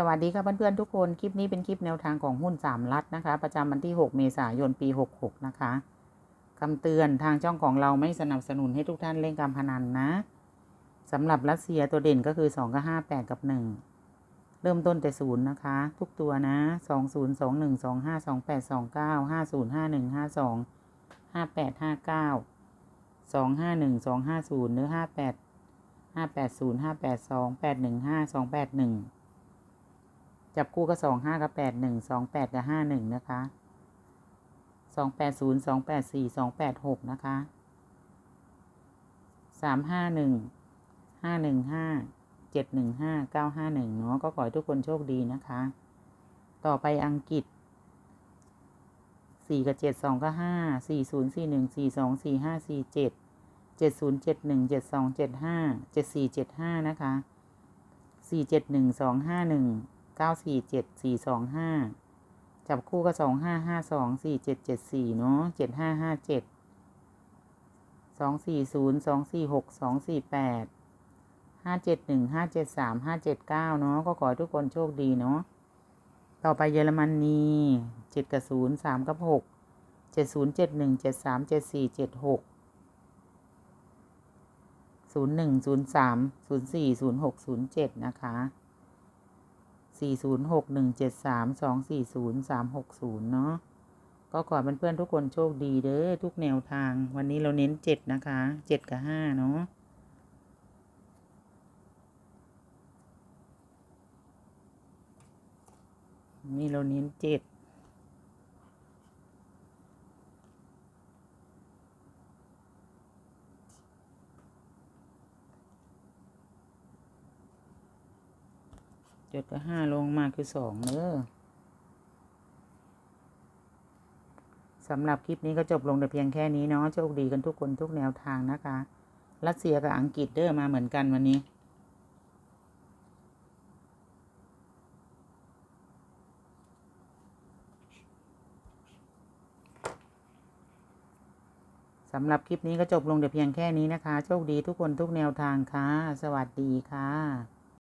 สวัสดีค่ะเพื่อนๆทุกคน คลิปนี้เป็นคลิปแนวทางของหุ้นสามรัฐนะคะ ประจำวันที่ 6 เมษายนปี 66 นะคะคำเตือนทางช่องของเราไม่สนับสนุนให้ทุกท่านเล่นการพนันนะสำหรับรัสเซียตัวเด่นก็คือ 2 กับ 5 8 กับ 1 เริ่มต้นแต่ศูนย์นะคะ ทุกตัวนะ 2 0 2 1 2 5 2 8 2 9 5 0 5 1 5 2 5 8 5 9 2 5 1 2 5 0หรือ58 580 582 815 281 จับคู่ก็สองห้ากับแปดหนึ่งสองแปดกับห้าหนึ่งนะคะสองแปดศูนย์สองแปดสี่สองแปดหกนะคะสามห้าหนึ่งห้าหนึ่งห้าเจ็ดหนึ่งห้าเก้าห้าหนึ่งเนาะก็ขอให้ทุกคนโชคดีนะคะ ต่อไปอังกฤษสี่กับเจ็ดสองกับห้าสี่ศูนย์สี่หนึ่งสี่สองสี่ห้าสี่เจ็ดเจ็ดศูนย์เจ็ดหนึ่งเจ็ดสองเจ็ดห้าเจ็ดสี่เจ็ดห้านะคะสี่เจ็ดหนึ่งสองห้าหนึ่ง เก้าสี่เจ็ดสี่สองห้าจับคู่ก็สองห้าห้าสองสี่เจ็ดเจ็ดสี่เนาะเจ็ดห้าห้าเจ็ดสองสี่ศูนย์สองสี่หกสองสี่แปดห้าเจ็ดหนึ่งห้าเจ็ดสามห้าเจ็ดเก้าเนาะก็ขอให้ทุกคนโชคดีเนาะต่อไปเยอรมนีเจ็ดกับศูนย์สามกับหกเจ็ดศูนย์เจ็ดหนึ่งเจ็ดสามเจ็ดสี่เจ็ดหกศูนย์หนึ่งศูนย์สามศูนย์สี่ศูนย์หกศูนย์เจ็ดนะคะ สี่ศูนย์หกหนึ่งเจ็ดสามสองสี่ศูนย์สามหกศูนย์เนาะก็ขอเพื่อนๆทุกคนโชคดีเด้อทุกแนวทาง วันนี้เราเน้นเจ็ดนะคะเจ็ดกับห้าเนาะนี่เราเน้นเจ็ด จดกับห้าลงมาคือสองเด้อสำหรับคลิปนี้ก็จบลงแต่เพียงแค่นี้เนาะโชคดีกันทุกคนทุกแนวทางนะคะ รัสเซียกับอังกฤษเด้อมาเหมือนกันวันนี้สำหรับคลิปนี้ก็จบลงแต่เพียงแค่นี้นะคะ โชคดีทุกคนทุกแนวทางค่ะ สวัสดีค่ะ